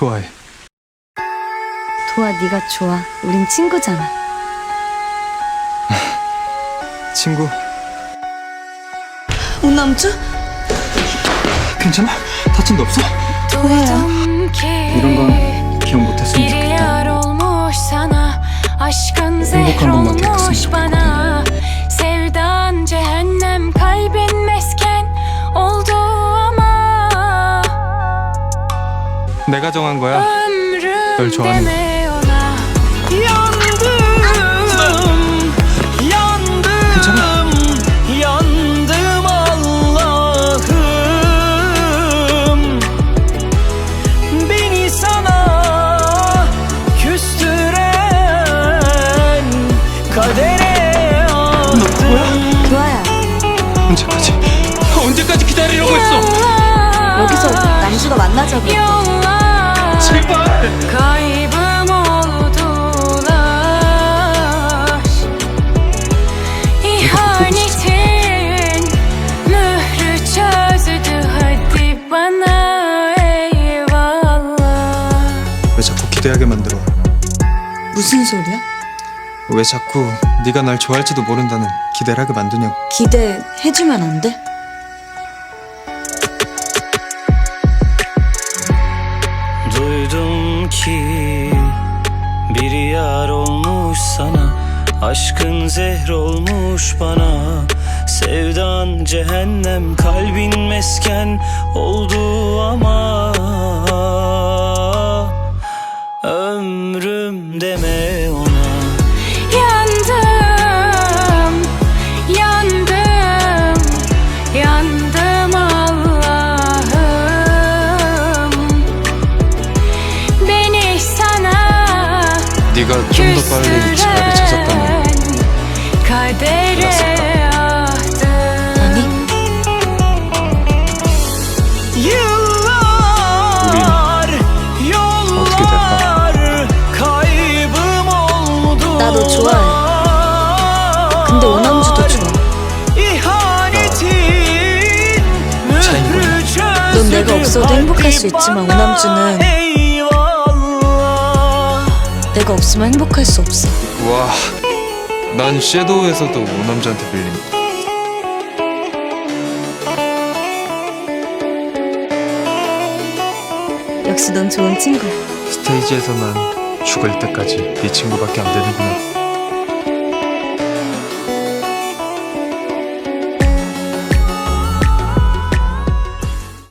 좋아해. 도아 네가 좋아. 우린 친구잖아. 친구, 우남주? 괜찮아? 다친 데 없어? 도아야. 이런 건 기억 못했으 내가 정한 거야. 널 좋아하는 거. 언제까지? 언제까지 기다리려고 했어? 여기서 남주가 만나자고. 제발! Kaybım oldular İhanetin mührü çözdü Hadi bana eyvallah 왜 자꾸 기대하게 만들어? 무슨 소리야? 왜 자꾸 네가 날 좋아할지도 모른다는 기대를 하게 만드냐고. 기대해주면 안 돼? Aşkın zehr olmuş bana. Sevdan cehennem kalbin mesken oldu ama Ömrüm deme ona. Yandım, yandım, yandım Allah'ım kadere 아니. Yıllar, yollar kaybım oldu 나도 좋아해. 근데 오남주도 좋아. 이하netin mührü 넌 내가 없어도 행복할 수 있지만 오남주는 eyvallah 내가 없으면 행복할 수 없어. 와, 난 섀도우에서도 오남자한테 밀림. 역시 넌 좋은 친구. 스테이지에서만 죽을 때까지 네 친구밖에 안 되는구나.